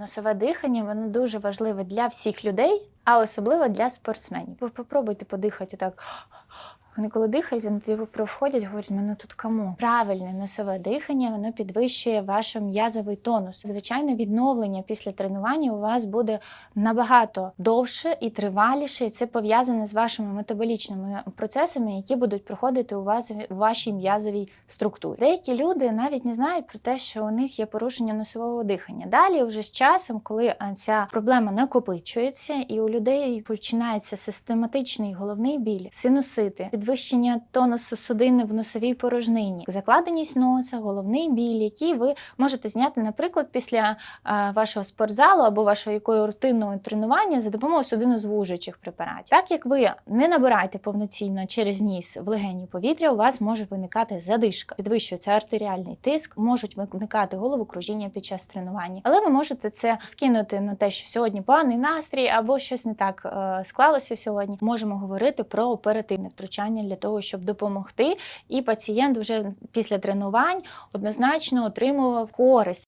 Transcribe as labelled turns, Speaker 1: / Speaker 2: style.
Speaker 1: Носове дихання воно дуже важливе для всіх людей, а особливо для спортсменів. Попробуйте подихати так. Вони коли дихають, вони типу проходять, говорять, мене тут кому. Правильне носове дихання воно підвищує ваш м'язовий тонус. Звичайно, відновлення після тренування у вас буде набагато довше і триваліше. І це пов'язане з вашими метаболічними процесами, які будуть проходити у вас в вашій м'язовій структурі. Деякі люди навіть не знають про те, що у них є порушення носового дихання. Далі, вже з часом, коли ця проблема накопичується, і у людей починається систематичний головний біль, синусити, підвищення тонусу судини в носовій порожнині, закладеність носа, головний біль, який ви можете зняти, наприклад, після е, вашого спортзалу або вашого якої рутинного тренування за допомогою судинозвужуючих препаратів. Так як ви не набираєте повноцінно через ніс в легені повітря, у вас може виникати задишка, підвищується артеріальний тиск, можуть виникати головокружіння під час тренування. Але ви можете це скинути на те, що сьогодні поганий настрій або щось не так е, склалося сьогодні. Можемо говорити про оперативне втручання для того, щоб допомогти, і пацієнт вже після тренувань однозначно отримував користь.